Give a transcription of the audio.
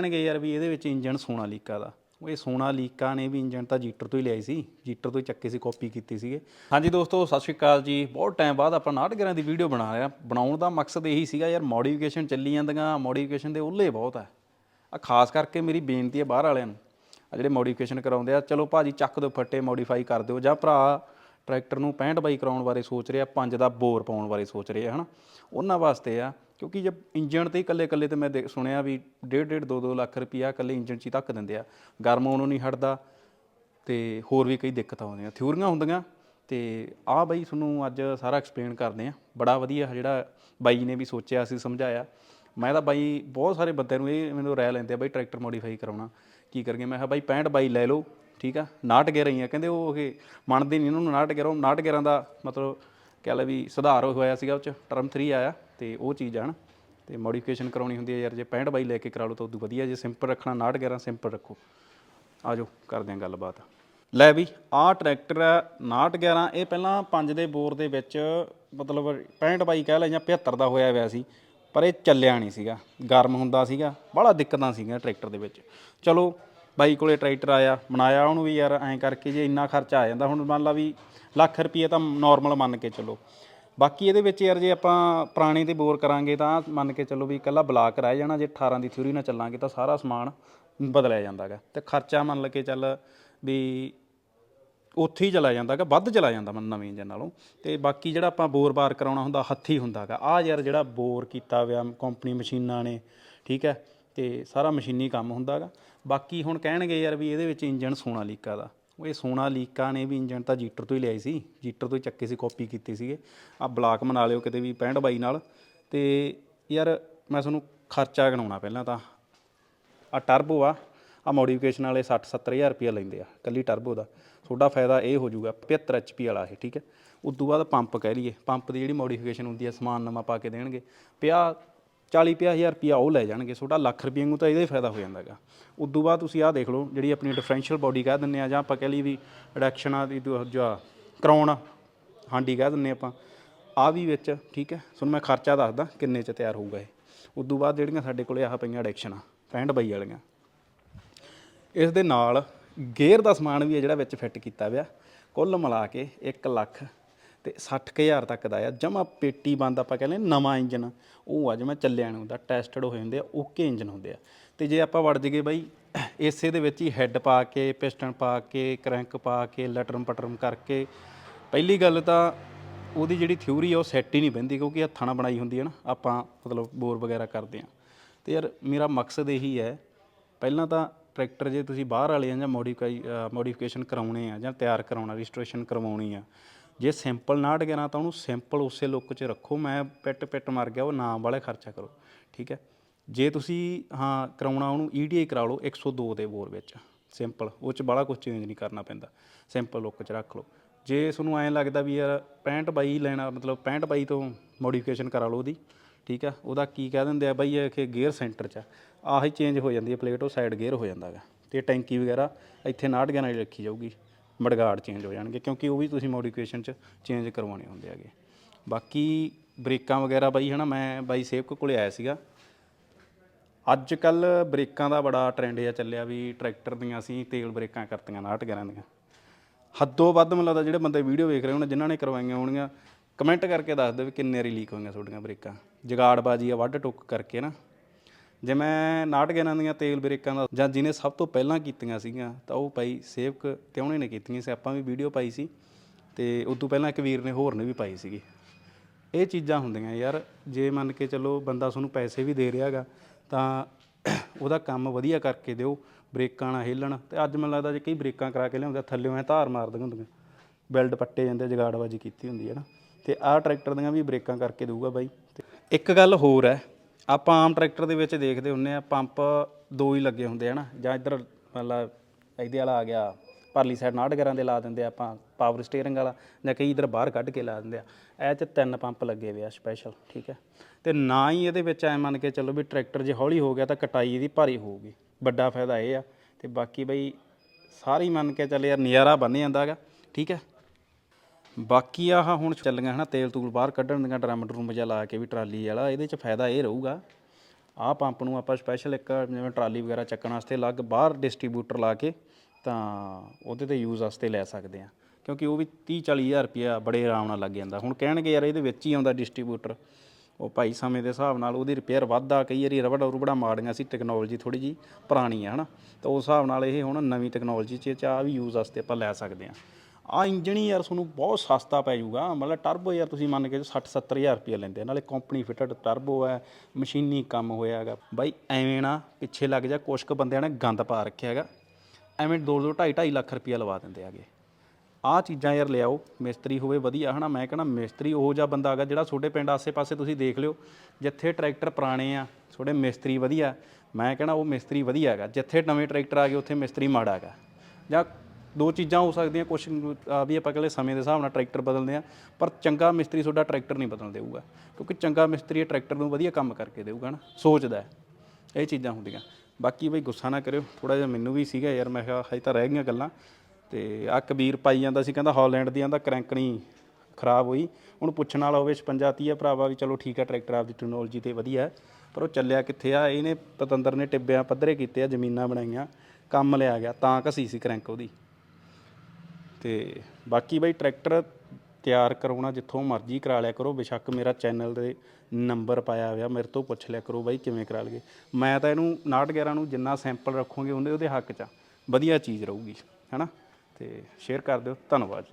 ਕਹਿਣਗੇ ਯਾਰ ਵੀ ਇਹਦੇ ਵਿੱਚ ਇੰਜਨ ਸੋਨਾਲੀਕਾ ਦਾ। ਉਹ ਇਹ ਸੋਨਾ ਲੀਕਾ ਨੇ ਵੀ ਇੰਜਨ ਤਾਂ ਜੀਟਰ ਤੋਂ ਹੀ ਲਿਆਈ ਸੀ। ਜੀਟਰ ਤੋਂ ਹੀ ਚੱਕੇ ਸੀ ਕਾਪੀ ਕੀਤੀ ਸੀਗੇ। ਹਾਂਜੀ ਦੋਸਤੋ, ਸਤਿ ਸ਼੍ਰੀ ਅਕਾਲ ਜੀ। ਬਹੁਤ ਟਾਈਮ ਬਾਅਦ ਆਪਾਂ 69 ਦੀ ਵੀਡੀਓ ਬਣਾ ਰਹੇ ਆ ਬਣਾਉਣ ਦਾ ਮਕਸਦ ਇਹੀ ਸੀਗਾ ਯਾਰ ਮੋਡੀਫਿਕੇਸ਼ਨ ਚੱਲੀ ਜਾਂਦੀਆਂ ਮੋਡੀਫਿਕੇਸ਼ਨ ਦੇ ਉੱਲੇ ਬਹੁਤ ਆ। ਆ ਖਾਸ ਕਰਕੇ ਮੇਰੀ ਬੇਨਤੀ ਹੈ ਬਾਹਰ ਵਾਲਿਆਂ ਨੂੰ। ਆ ਜਿਹੜੇ ਮੋਡੀਫਿਕੇਸ਼ਨ ਕਰਾਉਂਦੇ ਆ, ਚਲੋ ਭਾਜੀ ਚੱਕ ਦਿਓ, ਫੱਟੇ ਮੋਡੀਫਾਈ ਕਰ ਦਿਓ। ਜਾਂ ਭਰਾ ਟਰੈਕਟਰ ਨੂੰ 65 ਬਾਈ ਕਰਾਉਣ ਬਾਰੇ ਸੋਚ ਰਿਹਾ, ਪੰਜ ਦਾ ਬੋਰ ਪਾਉਣ ਬਾਰੇ ਸੋਚ ਰਿਹਾ, ਹਨਾ? ਉਹਨਾਂ ਵਾਸਤੇ ਆ, ਕਿਉਂਕਿ ਜੇ ਇੰਜਣ ਤੇ ਇਕੱਲੇ ਇਕੱਲੇ ਤੇ ਮੈਂ ਦੇਖ- ਸੁਣਿਆ ਵੀ 1.5 1.5 2 2 ਲੱਖ ਰੁਪਈਆ ਇਕੱਲੇ ਇੰਜਣ 'ਚ ਹੀ ਧੱਕ ਦਿੰਦੇ ਆ। ਗਰਮ ਹੋਣੋਂ ਨਹੀਂ ਹਟਦਾ ਤੇ ਹੋਰ ਵੀ ਕਈ ਦਿੱਕਤਾਂ ਆਉਂਦੀਆਂ, ਥਿਊਰੀਆਂ ਹੁੰਦੀਆਂ। ਤੇ ਆਹ ਬਾਈ ਤੁਹਾਨੂੰ ਅੱਜ ਸਾਰਾ ਐਕਸਪਲੇਨ ਕਰਦੇ ਆ। ਬੜਾ ਵਧੀਆ ਜਿਹੜਾ ਬਾਈ ਨੇ ਵੀ ਸੋਚਿਆ ਸੀ ਸਮਝਾਇਆ। ਮੈਂ ਤਾਂ ਬਾਈ ਬਹੁਤ ਸਾਰੇ ਬੰਦਿਆਂ ਨੂੰ ਇਹ ਮੈਨੂੰ ਰਾਇ ਲੈਂਦੇ ਆ, ਬਾਈ ਟਰੈਕਟਰ ਮੋਡੀਫਾਈ ਕਰਾਉਣਾ। ਕੀ ਕਰਗੇ ਮੈਂ ਕਿਹਾ ਬਾਈ 65 ਬਾਈ ਲੈ ਲਓ। ਠੀਕ ਆ? 69 ਗੇਰਾਂ ਹੀ ਆ। ਕਹਿੰਦੇ ਉਹ ਇਹ ਮੰਨਦੇ ਨਹੀਂ ਇਹਨਾਂ ਨੂੰ 69 ਗੇਰਾਂ 69 ਗੇਰਾਂ ਦਾ ਮਤਲਬ ਕਹਿ ਲੈ ਵੀ ਸੁਧਾਰ ਹੋਇਆ ਸੀਗਾ ਉਹ ਚ। ਟਰਮ 3 ਆਇਆ ਤੇ ਉਹ ਚੀਜ਼ ਆ ਨਾ। ਤੇ ਮੋਡੀਫਿਕੇਸ਼ਨ ਕਰਾਉਣੀ ਹੁੰਦੀ ਹੈ ਯਾਰ, ਜੇ 65 ਬਾਈ ਲੈ ਕੇ ਕਰਾ ਲਓ ਤਾਂ ਉਦੋਂ ਵਧੀਆ। ਜੇ ਸਿੰਪਲ ਰੱਖਣਾ 69 ਗੇਰਾਂ ਸਿੰਪਲ ਰੱਖੋ। ਆਜੋ ਕਰਦੇ ਹਾਂ ਗੱਲਬਾਤ। ਲੈ ਵੀ, ਆਹ ਟਰੈਕਟਰ ਹੈ 69 11 ਇਹ ਪਹਿਲਾਂ 5 ਦੇ ਬੋਰ ਦੇ ਵਿੱਚ ਮਤਲਬ 65 ਬਾਈ ਕਹਿ ਲੈ ਜਾਂ 75 ਦਾ ਹੋਇਆ ਹੋਇਆ ਸੀ। ਪਰ ਇਹ ਚੱਲਿਆ ਨਹੀਂ ਸੀਗਾ। ਗਰਮ ਹੁੰਦਾ ਸੀਗਾ। ਬੜਾ ਦਿੱਕਤਾਂ ਸੀਗੀਆਂ ਟਰੈਕਟਰ ਦੇ ਵਿੱਚ। ਚਲੋ ਬਾਈ ਕੋਲੇ ਟਰੈਕਟਰ ਆਇਆ, ਬਣਾਇਆ ਉਹਨੂੰ ਵੀ ਯਾਰ ਐਂ ਕਰਕੇ ਜੇ ਇੰਨਾ ਖਰਚਾ ਆ ਜਾਂਦਾ। ਹੁਣ ਮੰਨ ਲਾ ਵੀ ਲੱਖ ਰੁਪਏ ਤਾਂ ਨਾਰਮਲ ਮੰਨ ਕੇ ਚੱਲੋ। ਬਾਕੀ ਇਹਦੇ ਵਿੱਚ ਯਾਰ ਜੇ ਆਪਾਂ ਪੁਰਾਣੇ ਤੇ ਬੋਰ ਕਰਾਂਗੇ ਤਾਂ ਮੰਨ ਕੇ ਚੱਲੋ ਵੀ ਇਕੱਲਾ ਬਲਾਕ ਰਹਿ ਜਾਣਾ, ਜੇ 18 ਦੀ ਥਿਊਰੀ ਨਾਲ ਚੱਲਾਂਗੇ ਤਾਂ ਸਾਰਾ ਸਮਾਨ ਬਦਲਿਆ ਜਾਂਦਾਗਾ। ਤੇ ਖਰਚਾ ਮੰਨ ਕੇ ਚੱਲ ਵੀ ਉੱਥੇ ਹੀ ਚਲਾ ਜਾਂਦਾਗਾ, ਵੱਧ ਚਲਾ ਜਾਂਦਾ ਮਨ ਨਵੇਂ ਇੰਜਨ ਨਾਲੋਂ। ਤੇ ਬਾਕੀ ਜਿਹੜਾ ਆਪਾਂ ਬੋਰ ਬਾਰ ਕਰਾਉਣਾ ਹੁੰਦਾ, ਹੱਥੀ ਹੁੰਦਾਗਾ। ਆ ਯਾਰ ਜਿਹੜਾ ਬੋਰ ਕੀਤਾ ਹੋਇਆ ਕੰਪਨੀ ਮਸ਼ੀਨਾਂ ਨੇ, ਠੀਕ ਹੈ? ਤੇ ਸਾਰਾ ਮਸ਼ੀਨੀ ਕੰਮ ਹੁੰਦਾਗਾ ਬਾਕੀ ਹੁਣ ਕਹਿਣਗੇ ਯਾਰ ਵੀ ਇਹਦੇ ਵਿੱਚ ਇੰਜਨ ਸੋਨਾਲੀਕਾ ਦਾ। ਉਹ ਇਹ ਸੋਨਾਲੀਕਾ ਨੇ ਵੀ ਇੰਜਨ ਤਾਂ ਜੀਟਰ ਤੋਂ ਹੀ ਲਿਆਈ ਸੀ। ਜੀਟਰ ਤੋਂ ਹੀ ਚੱਕੇ ਸੀ ਕਾਪੀ ਕੀਤੀ ਸੀਗੇ। ਆ ਬਲਾਕ ਬਣਾ ਲਿਓ ਕਿਤੇ ਵੀ 65 ਬਾਈ ਨਾਲ। ਤੇ ਯਾਰ ਮੈਂ ਤੁਹਾਨੂੰ ਖਰਚਾ ਗਣਾਉਣਾ ਪਹਿਲਾਂ ਤਾਂ। ਆ ਟਰਬੋ ਆ। ਆ ਮੋਡੀਫਿਕੇਸ਼ਨ ਵਾਲੇ 60 70000 ਰੁਪਏ ਲੈਂਦੇ ਆ ਕੱਲੀ ਟਰਬੋ ਦਾ। ਤੁਹਾਡਾ ਫਾਇਦਾ ਇਹ ਹੋ ਜਾਊਗਾ 75 ਐਚਪੀ ਵਾਲਾ ਇਹ, ਠੀਕ ਹੈ। ਉਸ ਤੋਂ ਬਾਅਦ ਪੰਪ ਕਹਿ ਲਈਏ। ਪੰਪ ਦੀ ਜਿਹੜੀ ਮੋਡੀਫਿਕੇਸ਼ਨ ਹੁੰਦੀ ਹੈ ਸਮਾਨ ਨਵਾਂ ਪਾ ਕੇ ਦੇਣਗੇ। ਪਿਆ 40 ਹਜ਼ਾਰ ਰੁਪਿਆ ਉਹ ਲੈ ਜਾਣਗੇ, ਤੁਹਾਡਾ ਲੱਖ ਰੁਪਏ ਨੂੰ ਤਾਂ ਇਹਦਾ ਹੀ ਫਾਇਦਾ ਹੋ ਜਾਂਦਾਗਾ ਉਸ ਤੋਂ ਬਾਅਦ ਤੁਸੀਂ ਆਹ ਦੇਖ ਲਓ, ਜਿਹੜੀ ਆਪਣੀ ਡਿਫਰੈਂਸ਼ੀਅਲ ਬੋਡੀ ਕਹਿ ਦਿੰਦੇ ਆ, ਜਾਂ ਆਪਾਂ ਕਹਿ ਲਈ ਵੀ ਰਿਡਕਸ਼ਨਾਂ ਦੀ ਦੂਜਾ ਕਰਾਉਣ ਹਾਂਡੀ ਕਹਿ ਦਿੰਦੇ ਆਪਾਂ। ਆ ਵੀ ਵਿੱਚ, ਠੀਕ ਹੈ, ਤੁਹਾਨੂੰ ਮੈਂ ਖਰਚਾ ਦੱਸਦਾ ਕਿੰਨੇ ਚ ਤਿਆਰ ਹੋਊਗਾ ਇਹ। ਉਸ ਤੋਂ ਬਾਅਦ ਜਿਹੜੀਆਂ ਸਾਡੇ ਕੋਲੇ ਆਹ ਪਈਆਂ ਐਡਿਕਸ਼ਨਾਂ 65 ਬਾਈ ਵਾਲੀਆਂ। ਇਸ ਦੇ ਨਾਲ ਗੇਅਰ ਦਾ ਸਮਾਨ ਵੀ ਹੈ ਜਿਹੜਾ ਵਿੱਚ ਫਿੱਟ ਕੀਤਾ ਹੋਇਆ, ਕੁੱਲ ਮਿਲਾ ਕੇ 1 ਲੱਖ ਤੇ 60000 ਤੱਕ ਦਾ ਆ। ਜਮਾ ਪੇਟੀ ਬੰਦ ਆਪਾਂ ਕਹਿੰਦੇ ਨਵਾਂ ਇੰਜਨ। ਉਹ ਆ ਜਿਵੇਂ ਚੱਲਿਆ ਨਹੀਂ ਹੁੰਦਾ ਟੈਸਟਡ ਹੋਏ ਹੁੰਦੇ ਆ, ਓਕੇ ਇੰਜਨ ਹੁੰਦੇ ਆ। ਤੇ ਜੇ ਆਪਾਂ ਵੜ ਜਗੇ ਬਾਈ ਇਸੇ ਦੇ ਵਿੱਚ ਹੀ ਹੈੱਡ ਪਾ ਕੇ ਪਿਸਟਨ ਪਾ ਕੇ ਕ੍ਰੈਂਕ ਪਾ ਕੇ ਲਟਰਮ ਪਟਰਮ ਕਰਕੇ, ਪਹਿਲੀ ਗੱਲ ਤਾਂ ਉਹਦੀ ਜਿਹੜੀ ਥਿਊਰੀ ਆ, ਉਹ ਸੈੱਟ ਹੀ ਨਹੀਂ ਬਹਿੰਦੀ ਕਿਉਂਕਿ ਹੱਥਾਂ ਨਾਲ ਬਣਾਈ ਹੁੰਦੀ ਹੈ ਨਾ, ਆਪਾਂ ਮਤਲਬ ਬੋਰ ਵਗੈਰਾ ਕਰਦੇ ਆ। ਤੇ ਯਾਰ ਮੇਰਾ ਮਕਸਦ ਇਹੀ ਹੈ, ਪਹਿਲਾਂ ਤਾਂ ਟਰੈਕਟਰ ਜੇ ਤੁਸੀਂ ਬਾਹਰ ਵਾਲੇ ਆ ਜਾਂ ਮੋਡੀਫਾਈ ਮੋਡੀਫਿਕੇਸ਼ਨ ਕਰਾਉਣੇ ਆ ਜਾਂ ਤਿਆਰ ਕਰਾਉਣਾ ਰਜਿਸਟ੍ਰੇਸ਼ਨ ਕਰਵਾਉਣੀ ਆ ਜੇ ਸਿੰਪਲ ਨਾ ਡਗਣਾ ਤਾਂ ਉਹਨੂੰ ਸਿੰਪਲ ਉਸੇ ਲੁੱਕ 'ਚ ਰੱਖੋ, ਮੈਂ ਪਿੱਟ ਪਿੱਟ ਮਰ ਗਿਆ, ਉਹ ਨਾਮ ਵਾਲੇ ਖਰਚਾ ਕਰੋ, ਠੀਕ ਹੈ? ਜੇ ਤੁਸੀਂ, ਹਾਂ, ਕਰਾਉਣਾ ਉਹਨੂੰ EDI ਕਰਾ ਲਓ 102 ਦੇ ਬੋਰ ਵਿੱਚ, ਸਿੰਪਲ, ਉਹ 'ਚ ਬੜਾ ਕੁਝ ਚੇਂਜ ਨਹੀਂ ਕਰਨਾ ਪੈਂਦਾ, ਸਿੰਪਲ ਲੁੱਕ 'ਚ ਰੱਖ ਲਓ। ਜੇ ਤੁਹਾਨੂੰ ਐਂ ਲੱਗਦਾ ਵੀ ਯਾਰ 65 ਬਾਈ ਲੈਣਾ, ਮਤਲਬ 65 ਬਾਈ ਤੋਂ ਮੋਡੀਫਿਕੇਸ਼ਨ ਕਰਾ ਲਓ ਉਹਦੀ, ਠੀਕ ਆ ਉਹਦਾ ਕੀ ਕਹਿ ਦਿੰਦੇ ਆ ਬਾਈ, ਇਹ ਕਿ ਗੇਅਰ ਸੈਂਟਰ 'ਚ ਆ। ਆਹੀ ਚੇਂਜ ਹੋ ਜਾਂਦੀ ਹੈ ਪਲੇਟ ਉਹ ਸਾਈਡ ਗੇਅਰ ਹੋ ਜਾਂਦਾ ਹੈਗਾ ਤੇ ਟੈਂਕੀ ਵਗੈਰਾ ਇੱਥੇ 69 ਗਿਆ ਨਾਲ ਰੱਖੀ ਜਾਊਗੀ। ਮੜਗਾੜ ਚੇਂਜ ਹੋ ਜਾਣਗੇ, ਕਿਉਂਕਿ ਉਹ ਵੀ ਤੁਸੀਂ ਮੋਡੀਫਿਕੇਸ਼ਨ 'ਚ ਚੇਂਜ ਕਰਵਾਉਣੇ ਹੁੰਦੇ ਹੈਗੇ। ਬਾਕੀ ਬ੍ਰੇਕਾਂ ਵਗੈਰਾ ਬਾਈ, ਹਨਾ, ਮੈਂ ਬਾਈ ਸੇਵਕ ਕੋਲੇ ਆਇਆ ਸੀਗਾ। ਅੱਜ ਕੱਲ ਬ੍ਰੇਕਾਂ ਦਾ ਬੜਾ ਟ੍ਰੈਂਡ ਜਿਹਾ ਚੱਲਿਆ ਵੀ ਟਰੈਕਟਰ ਦੀਆਂ ਅਸੀਂ ਤੇਲ ਬ੍ਰੇਕਾਂ ਕਰਤੀਆਂ 69 ਗਿਆਰਾਂ ਦੀਆਂ। ਹੱਦੋਂ ਵੱਧ ਮੈਨੂੰ ਲੱਗਦਾ ਜਿਹੜੇ ਬੰਦੇ ਵੀਡੀਓ ਵੇਖ ਰਹੇ ਹੋਣ, ਜਿਨ੍ਹਾਂ ਨੇ ਕਰਵਾਈਆਂ ਹੋਣਗੀਆਂ ਕਮੈਂਟ ਕਰਕੇ ਦੱਸ ਦਿਓ ਵੀ ਕਿੰਨੇ ਵਾਰੀ ਲੀਕ ਹੋਈਆਂ ਤੁਹਾਡੀਆਂ ਬ੍ਰੇਕਾਂ। ਜਗਾੜਬਾਜੀ ਆ ਵੱਢ ਟੁੱਕ ਕਰਕੇ ਨਾ। ਜੇ ਮੈਂ 69 ਗਿਆਰਾਂ ਦੀਆਂ ਤੇਲ ਬ੍ਰੇਕਾਂ ਦਾ ਜਾਂ ਜਿਹਨੇ ਸਭ ਤੋਂ ਪਹਿਲਾਂ ਕੀਤੀਆਂ ਸੀਗੀਆਂ, ਤਾਂ ਉਹ ਭਾਈ ਸੇਵਕ ਤੇ ਉਹਨੇ ਨੇ ਕੀਤੀਆਂ ਸੀ। ਆਪਾਂ ਵੀ ਵੀਡੀਓ ਪਾਈ ਸੀ ਤੇ ਉਸ ਤੋਂ ਪਹਿਲਾਂ ਇੱਕ ਵੀਰ ਨੇ ਹੋਰ ਨੇ ਵੀ ਪਾਈ ਸੀਗੀ। ਇਹ ਚੀਜ਼ਾਂ ਹੁੰਦੀਆਂ ਯਾਰ, ਜੇ ਮੰਨ ਕੇ ਚੱਲੋ ਬੰਦਾ ਤੁਹਾਨੂੰ ਪੈਸੇ ਵੀ ਦੇ ਰਿਹਾਗਾ, ਤਾਂ ਉਹਦਾ ਕੰਮ ਵਧੀਆ ਕਰਕੇ ਦਿਓ, ਬ੍ਰੇਕਾਂ ਨਾ ਹਿੱਲਣ। ਤੇ ਅੱਜ ਮੈਨੂੰ ਲੱਗਦਾ ਜੇ ਕਈ ਬ੍ਰੇਕਾਂ ਕਰਾ ਕੇ ਲਿਆਉਂਦਾ ਥੱਲੇੋਂ ਐ ਧਾਰ ਮਾਰਦੀਆਂ ਹੁੰਦੀਆਂ ਬੈਲਟ ਪੱਟੇ ਜਾਂਦੇ ਜਗਾੜਬਾਜੀ ਕੀਤੀ ਹੁੰਦੀ ਹੈ ਨਾ। ਤੇ ਆਹ ਟਰੈਕਟਰ ਦੀਆਂ ਵੀ ਬ੍ਰੇਕਾਂ ਕਰਕੇ ਦਊਗਾ ਬਾਈ। ਤੇ ਇੱਕ ਗੱਲ ਹੋਰ ਹੈ ਆਪਾਂ ਆਮ ਟਰੈਕਟਰ ਦੇ ਵਿੱਚ ਦੇਖਦੇ ਹੁੰਨੇ ਆ ਪੰਪ ਦੋ ਹੀ ਲੱਗੇ ਹੁੰਦੇ ਆ ਨਾ, ਜਾਂ ਇੱਧਰ ਮਤਲਬ ਇਹਦੇ ਵਾਲਾ ਆ ਗਿਆ, ਪਰਲੀ ਸਾਈਡ 69 ਗਰਾਂ ਦੇ ਲਾ ਦਿੰਦੇ ਆਪਾਂ ਪਾਵਰ ਸਟੀਅਰਿੰਗ ਵਾਲਾ, ਜਾਂ ਕਈ ਇਧਰ ਬਾਹਰ ਕੱਢ ਕੇ ਲਾ ਦਿੰਦੇ ਆ। ਇਹ ਚ ਤਿੰਨ ਪੰਪ ਲੱਗੇ ਹੋਏ ਆ ਸਪੈਸ਼ਲ ਠੀਕ ਹੈ। ਤੇ ਨਾ ਹੀ ਇਹਦੇ ਵਿੱਚ ਐ ਮੰਨ ਕੇ ਚੱਲੋ ਵੀ ਟਰੈਕਟਰ ਜੇ ਹੌਲੀ ਹੋ ਗਿਆ ਤਾਂ ਕਟਾਈ ਇਹਦੀ ਭਾਰੀ ਹੋਊਗੀ, ਵੱਡਾ ਫਾਇਦਾ ਇਹ ਆ। ਤੇ ਬਾਕੀ ਬਈ ਸਾਰੀ ਮੰਨ ਕੇ ਚੱਲ ਯਾਰ ਨਜ਼ਾਰਾ ਬਣ ਜਾਂਦਾਗਾ ਠੀਕ ਹੈ। ਬਾਕੀ ਆਹ ਹੁਣ ਚੱਲੀਆਂ ਹਨਾ, ਤੇਲ ਤੂਲ ਬਾਹਰ ਕੱਢਣ ਦੀਆਂ ਡਰਮ ਡਰੂਮ ਜਿਹਾ ਲਾ ਕੇ ਵੀ ਟਰਾਲੀ ਵਾਲਾ, ਇਹਦੇ ਚ ਫਾਇਦਾ ਇਹ ਰਹੂਗਾ। ਆਹ ਪੰਪ ਨੂੰ ਆਪਾਂ ਸਪੈਸ਼ਲ ਇੱਕ ਜਿਵੇਂ ਟਰਾਲੀ ਵਗੈਰਾ ਚੱਕਣ ਵਾਸਤੇ ਅਲੱਗ ਬਾਹਰ ਡਿਸਟ੍ਰੀਬਿਊਟਰ ਲਾ ਕੇ ਤਾਂ ਉਹਦੇ ਤੇ ਯੂਜ਼ ਵਾਸਤੇ ਲੈ ਸਕਦੇ ਆ ਕਿਉਂਕਿ ਉਹ ਵੀ 30 40000 ਰੁਪਇਆ ਬੜੇ ਆਰਾਮ ਨਾਲ ਲੱਗ ਜਾਂਦਾ। ਹੁਣ ਕਹਿਣਗੇ ਯਾਰ ਇਹਦੇ ਵਿੱਚ ਹੀ ਆਉਂਦਾ ਡਿਸਟ੍ਰੀਬਿਊਟਰ ਉਹ ਭਾਈ ਸਮੇਂ ਦੇ ਹਿਸਾਬ ਨਾਲ ਉਹਦੀ ਰਿਪੇਅਰ ਵੱਧਦਾ ਕਈ ਵਾਰੀ ਰਬੜ ਰੁਬੜਾ ਮਾੜੀਆਂ ਸੀ ਟੈਕਨੋਲੋਜੀ ਥੋੜੀ ਜੀ ਪੁਰਾਣੀ ਆ ਹਨਾ। ਤਾਂ ਉਸ ਹਿਸਾਬ ਨਾਲ ਇਹ ਹੁਣ ਨਵੀਂ ਟੈਕਨੋਲੋਜੀ 'ਚ ਚ ਆ ਵੀ ਯੂਜ਼ ਵਾਸਤੇ ਆਪਾਂ ਲੈ ਸਕਦੇ ਆ ਆ ਇੰਜਣ ਹੀ ਯਾਰ ਤੁਹਾਨੂੰ ਬਹੁਤ ਸਸਤਾ ਪੈ ਜਾਊਗਾ। ਮਤਲਬ ਟਰਬੋ ਯਾਰ ਤੁਸੀਂ ਮੰਨ ਕੇ 60 70000 ਰੁਪਏ ਲੈਂਦੇ ਆ। ਨਾਲੇ ਕੰਪਨੀ ਫਿਟਡ ਟਰਬੋ ਹੈ, ਮਸ਼ੀਨੀ ਕੰਮ ਹੋਇਆ ਹੈਗਾ। ਬਾਈ, ਐਵੇਂ ਨਾ ਪਿੱਛੇ ਲੱਗ ਜਾ, ਕੁਛ ਕੁ ਬੰਦਿਆਂ ਨੇ ਗੰਦ ਪਾ ਰੱਖਿਆ ਹੈਗਾ। ਐਵੇਂ 2 2 2.5 2.5 ਲੱਖ ਰੁਪਇਆ ਲਵਾ ਦਿੰਦੇ ਆਗੇ ਆਹ ਚੀਜ਼ਾਂ ਯਾਰ ਲਿਆਓ, ਮਿਸਤਰੀ ਹੋਵੇ ਵਧੀਆ, ਹਨਾ? ਮੈਂ ਕਹਿੰਦਾ ਮਿਸਤਰੀ ਉਹ ਜਿਹਾ ਬੰਦਾ ਹੈਗਾ ਜਿਹੜਾ ਤੁਹਾਡੇ ਪਿੰਡ ਆਸੇ-ਪਾਸੇ ਤੁਸੀਂ ਦੇਖ ਲਿਓ, ਜਿੱਥੇ ਟਰੈਕਟਰ ਪੁਰਾਣੇ ਆ, ਤੁਹਾਡੇ ਮਿਸਤਰੀ ਵਧੀਆ। ਮੈਂ ਕਹਿੰਦਾ ਉਹ ਮਿਸਤਰੀ ਵਧੀਆ ਹੈਗਾ। ਜਿੱਥੇ ਨਵੇਂ ਟਰੈਕਟਰ ਆ ਗਏ, ਉੱਥੇ ਮਿਸਤਰੀ ਮਾੜਾ ਹੈਗਾ। ਜਾਂ ਦੋ ਚੀਜ਼ਾਂ ਹੋ ਸਕਦੀਆਂ ਕੁਝ ਆ ਵੀ ਆਪਾਂ ਕਹਿੰਦੇ ਸਮੇਂ ਦੇ ਹਿਸਾਬ ਨਾਲ ਟਰੈਕਟਰ ਬਦਲਦੇ ਆ ਪਰ ਚੰਗਾ ਮਿਸਤਰੀ ਤੁਹਾਡਾ ਟਰੈਕਟਰ ਨਹੀਂ ਬਦਲ ਦੇਊਗਾ, ਕਿਉਂਕਿ ਚੰਗਾ ਮਿਸਤਰੀ ਇਹ ਟਰੈਕਟਰ ਨੂੰ ਵਧੀਆ ਕੰਮ ਕਰਕੇ ਦੇਊਗਾ ਨਾ, ਸੋਚਦਾ ਇਹ ਚੀਜ਼ਾਂ ਹੁੰਦੀਆਂ। ਬਾਕੀ ਬਈ ਗੁੱਸਾ ਨਾ ਕਰਿਓ ਥੋੜਾ ਜਿਹਾ ਮੈਨੂੰ ਵੀ ਸੀਗਾ ਯਾਰ, ਮੈਂ ਕਿਹਾ ਹਜੇ ਤਾਂ ਰਹਿ ਗਈਆਂ ਗੱਲਾਂ, ਤੇ ਆ ਕਬੀਰ ਪਾਈ ਜਾਂਦਾ ਸੀ, ਕਹਿੰਦਾ ਹਾਲੈਂਡ ਦੀ ਆਂਦਾ ਕਰੈਂਕਣੀ ਖਰਾਬ ਹੋਈ ਹੁਣ ਪੁੱਛਣ ਵਾਲਾ ਹੋਵੇ 56 30 ਆ ਭਰਾਵਾ ਵੀ ਚਲੋ ਠੀਕ ਆ, ਟਰੈਕਟਰ ਆਪਦੀ ਟੈਕਨੋਲੋਜੀ ਤੇ ਵਧੀਆ ਪਰ ਉਹ ਚੱਲਿਆ ਕਿੱਥੇ ਆ, ਇਹਨੇ ਪਤੰਦਰ ਨੇ ਟਿੱਬਿਆਂ ਪੱਧਰੇ ਕੀਤੇ ਆ, ਜ਼ਮੀਨਾਂ ਬਣਾਈਆਂ, ਕੰਮ ਲਿਆ ਗਿਆ, ਤਾਂ ਘਸੀ ਸੀ ਕਰੈਂਕ ਉਹਦੀ। ਤੇ ਬਾਕੀ ਬਾਈ ਟਰੈਕਟਰ ਤਿਆਰ ਕਰਾਉਣਾ ਜਿੱਥੋਂ ਮਰਜ਼ੀ ਕਰਾ ਲਿਆ ਕਰੋ, ਬੇਸ਼ੱਕ ਮੇਰਾ ਚੈਨਲ ਦੇ ਨੰਬਰ ਪਾਇਆ ਹੋਇਆ, ਮੇਰੇ ਤੋਂ ਪੁੱਛ ਲਿਆ ਕਰੋ ਬਾਈ ਕਿਵੇਂ ਕਰਾ ਲਈਏ। ਮੈਂ ਤਾਂ ਇਹਨੂੰ 911 ਨੂੰ ਜਿੰਨਾ ਸੈਂਪਲ ਰੱਖੋਗੇ ਉਹਦੇ ਉਹਦੇ ਹੱਕ 'ਚ ਆ। ਵਧੀਆ ਚੀਜ਼ ਰਹੂਗੀ, ਹੈਨਾ? ਤੇ ਸ਼ੇਅਰ ਕਰ ਦਿਓ, ਧੰਨਵਾਦ ਜੀ।